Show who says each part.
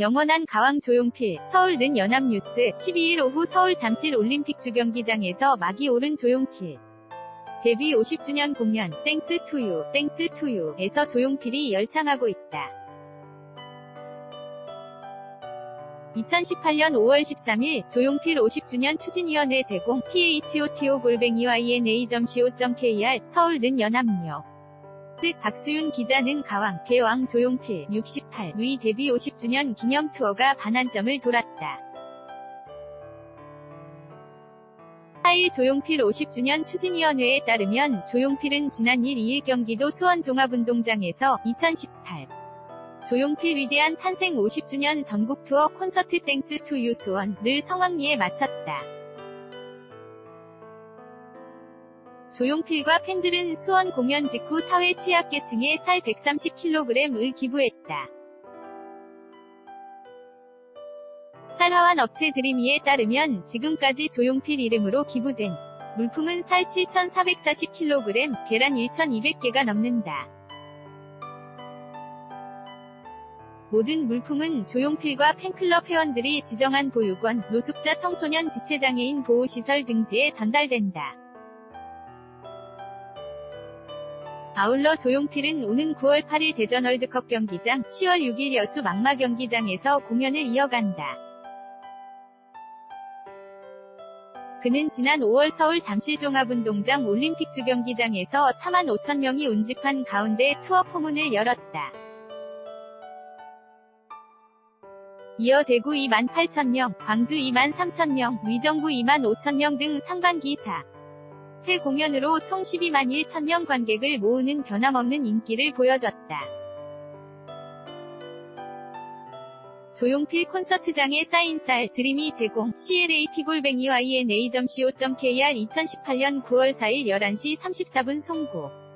Speaker 1: 영원한 가왕 조용필, 서울는 연합뉴스, 12일 오후 서울 잠실 올림픽 주경기장에서 막이 오른 조용필. 데뷔 50주년 공연, 땡스 투유, 땡스 투유에서 조용필이 열창하고 있다. 2018년 5월 13일 조용필 50주년 추진위원회 제공 photo 골뱅이 yna.co.kr 서울는 연합역 뜻 박수윤 기자는 가왕, 개왕 조용필 68 누이 데뷔 50주년 기념 투어가 반환점을 돌았다. 4일 조용필 50주년 추진위원회에 따르면 조용필은 지난 1, 2일 경기도 수원 종합운동장에서 2018 조용필 위대한 탄생 50주년 전국 투어 콘서트 땡스 투 유 수원을 성황리에 마쳤다. 조용필과 팬들은 수원 공연 직후 사회 취약계층에 쌀 130kg을 기부했다. 쌀화환 업체 드림이에 따르면 지금까지 조용필 이름으로 기부된 물품은 쌀 7,440kg, 계란 1,200개가 넘는다. 모든 물품은 조용필과 팬클럽 회원들이 지정한 보육원, 노숙자 청소년 지체장애인 보호시설 등지에 전달된다. 아울러 조용필은 오는 9월 8일 대전 월드컵 경기장, 10월 6일 여수 막마 경기장에서 공연을 이어간다. 그는 지난 5월 서울 잠실종합운동장 올림픽 주경기장에서 4만 5천 명이 운집한 가운데 투어 포문을 열었다. 이어 대구 2만 8천 명, 광주 2만 3천 명, 위정부 2만 5천 명 등 상반기 4. 회 공연으로 총 12만 1천 명 관객을 모으는 변함없는 인기를 보여줬다. 조용필 콘서트장의 사인쌀 드림이 제공 CLA 피골뱅이 yna.co.kr 2018년 9월 4일 11시 34분 송고